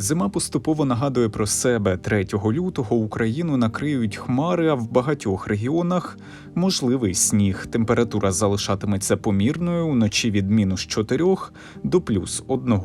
Зима поступово нагадує про себе. 3 лютого Україну накриють хмари, а в багатьох регіонах можливий сніг. Температура залишатиметься помірною вночі від мінус 4 до плюс 1,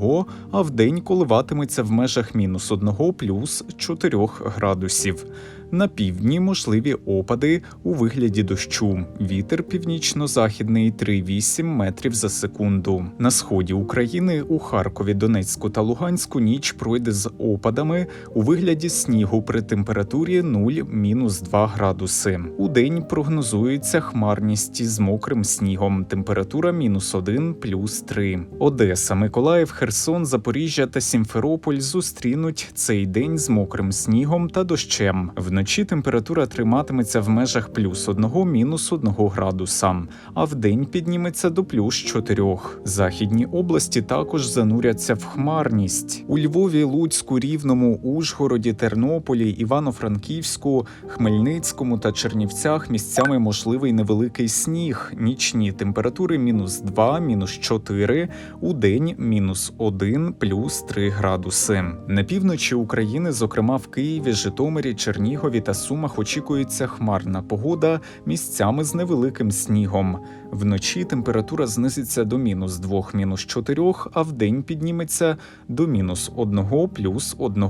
а вдень коливатиметься в межах мінус 1 плюс 4 градусів. На півдні можливі опади у вигляді дощу. Вітер північно-західний 3,8 метрів за секунду. На сході України у Харкові, Донецьку та Луганську ніч пройде з опадами у вигляді снігу при температурі 0-2 градуси. У день прогнозується хмарність із мокрим снігом. Температура мінус 1 плюс 3. Одеса, Миколаїв, Херсон, Запоріжжя та Сімферополь зустрінуть цей день з мокрим снігом та дощем. Вночі температура триматиметься в межах плюс 1 мінус 1 градуса, а вдень підніметься до плюс 4. Західні області також зануряться в хмарність. У Львові, Луцьку, Рівному, Ужгороді, Тернополі, Івано-Франківську, Хмельницькому та Чернівцях місцями можливий невеликий сніг. Нічні температури мінус 2, мінус 4, у день мінус 1, плюс 3 градуси. На півночі України, зокрема в Києві, Житомирі, Чернігові та Сумах, очікується хмарна погода місцями з невеликим снігом. Вночі температура знизиться до мінус 2, мінус 4, а вдень підніметься до мінус 1, плюс 1.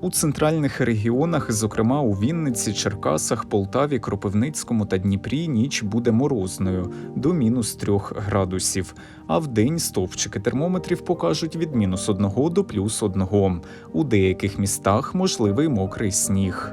У центральних регіонах, зокрема у Вінниці, Черкасах, Полтаві, Кропивницькому та Дніпрі, ніч буде морозною до мінус 3 градусів, а вдень стовпчики термометрів покажуть від мінус 1 до плюс 1. У деяких містах можливий мокрий сніг.